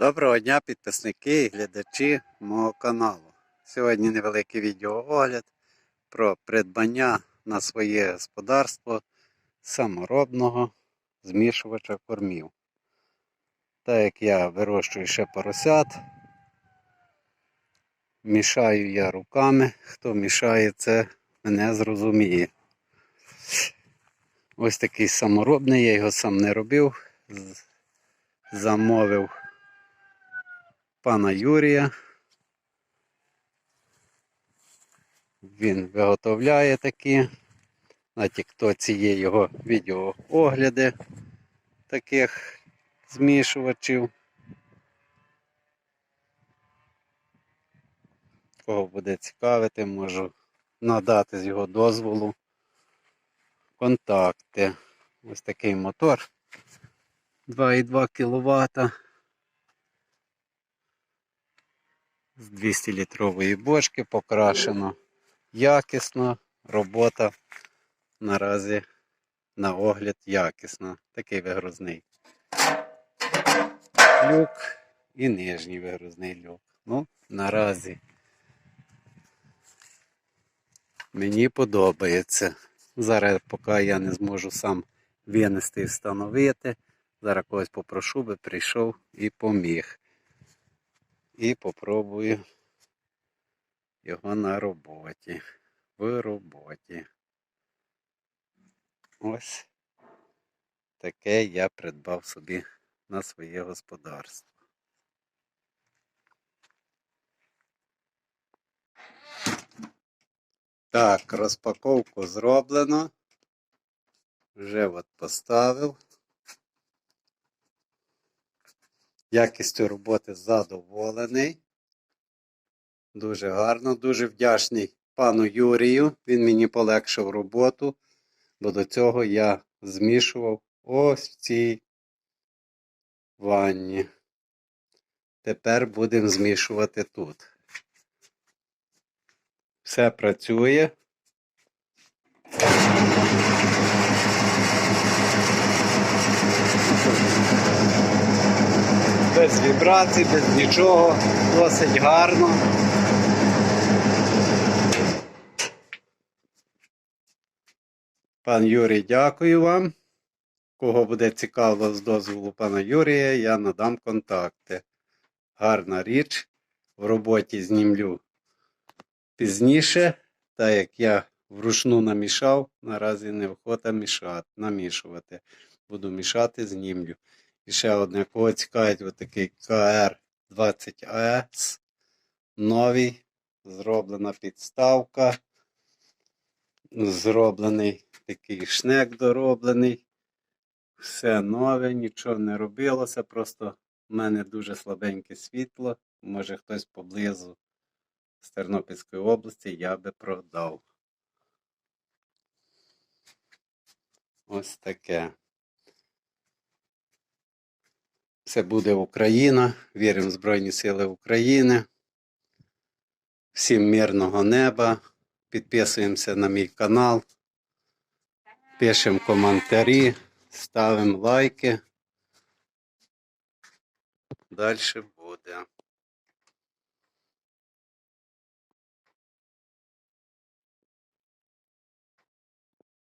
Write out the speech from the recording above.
Доброго дня, підписники і глядачі мого каналу. Сьогодні невеликий відеоогляд про придбання на своє господарство саморобного змішувача кормів. Так як я вирощую ще поросят, мішаю я руками. Хто мішає це, мене зрозуміє. Ось такий саморобний, я його сам не робив. Замовив пана Юрія. Він виготовляє такі. На тіктоці є його відеоогляди таких змішувачів. Кого буде цікавити, можу надати з його дозволу контакти. Ось такий мотор 2,2 кВт. З 200 літрової бочки покрашено якісно. Робота наразі на огляд якісна. Такий вигрузний люк і нижній вигрузний люк. Ну, наразі мені подобається. Зараз, поки я не зможу сам винести і встановити, зараз когось попрошу би прийшов і поміг і попробую його на роботі. В роботі. Ось таке я придбав собі на своє господарство. Так, розпаковку зроблено. Вже от поставив. Якістю роботи задоволений. Дуже гарно, дуже вдячний пану Юрію. Він мені полегшив роботу, бо до цього я змішував ось в цій ванні. Тепер будемо змішувати тут. Все працює. Без вібрацій, без нічого, досить гарно. Пан Юрій, дякую вам. Кого буде цікаво з дозволу пана Юрія, я надам контакти. Гарна річ. В роботі знімлю пізніше, так як я вручну намішав, наразі неохота мішати, намішувати. Буду мішати, знімлю. І ще одне, кого цікавить отакий КР-20АС. Новий. Зроблена підставка. Зроблений такий шнек дороблений. Все нове, нічого не робилося. Просто в мене дуже слабеньке світло. Може хтось поблизу з Тернопільської області я би продав. Ось таке. Це буде Україна. Віримо в Збройні Сили України. Всім мирного неба. Підписуємося на мій канал. Пишемо коментарі, ставимо лайки. Далі